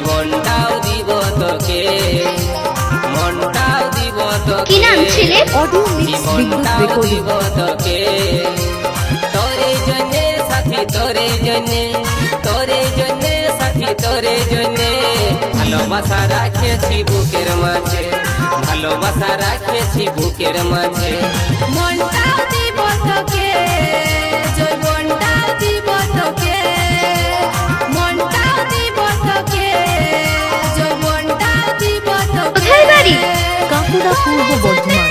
মনটাও দিব তোকে। মনটাও দিব তোকে। কি নাম ছেলে? অডিও মিক্স বিদ্যুৎ রেকর্ডিং তোকে। তোরে জন্যে সাথী তোরে জন্যে। তোরে জন্যে সাথী তোরে জন্যে। ভালোবাসা রাখেছি বুকের মাঝে। ভালোবাসা রাখেছি বুকের মাঝে। মনটাও দিব তোকে। পূর্ব বর্ধমান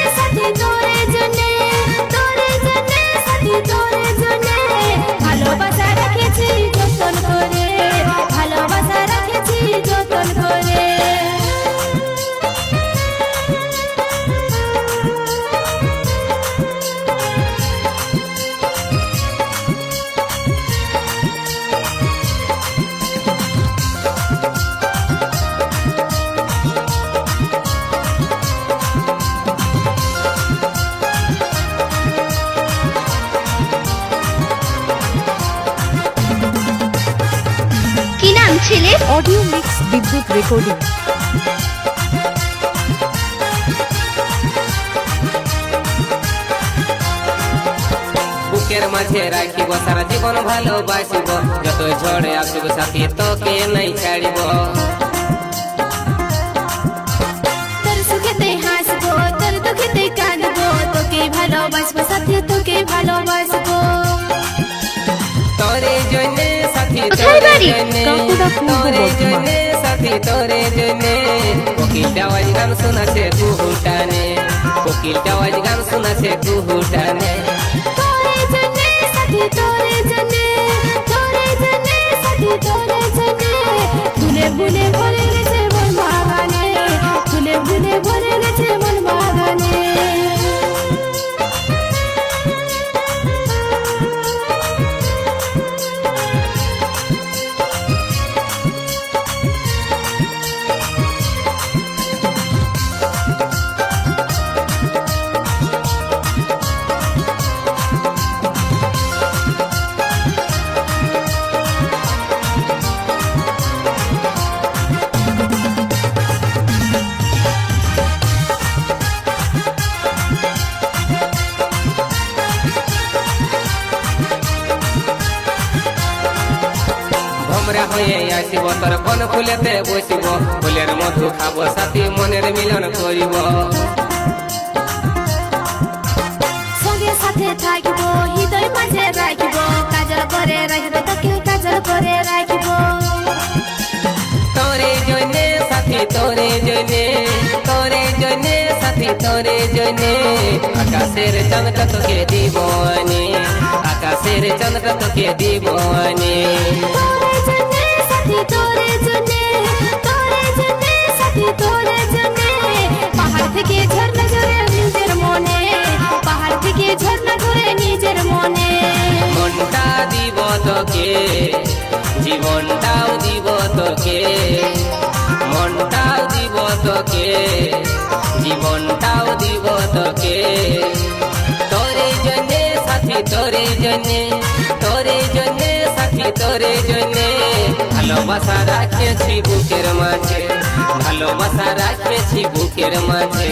নাম ছেলে অডিও মিক্স বিদ্যুৎ রেকর্ডিং। বুকের মাঝে রাখিব সারা জীবন ভালোবাসিব। যত ঝড়ে আসুক সাথী তোকে নাই ছাড়িব। কোথায় বাড়ি? কাকুরা পূর্ব বর্ধমান। সাথী তোরে জন্যে কোকিলটা আওয়াজ গান শোনাছে কুহুটানে গেছে মন বাগানে ফুলে ভরে গেছে মন বাগানে হয়ে আসিব তোর কোন ফুলেতে বসিব ফুলের মধু খাব সাথী মনের মিলন করিব। সঙ্গে সাথে থাকিব হৃদয় মাঝে রাখিব কাজল করে রাখিব তোকে কাজল করে রাখিব। তোরে জন্যে সাথী তোরে জন্যে তোরে জন্যে সাথী তোরে আকাশের চন্দ্র তোকে দিবনে আকাশের চন্দ্র তোকে দিবনে। জীবনটাও দিব তোকে। মনটাও দিব তোকে। জীবনটাও দিব তোকে। তোরে জন্যে সাথী, তোরে জন্যে। তোরে জন্যে সাথী, তোরে জন্যে। ভালোবাসা রাখেছি বুকের মাঝে। ভালোবাসা রাখেছি বুকের মাঝে।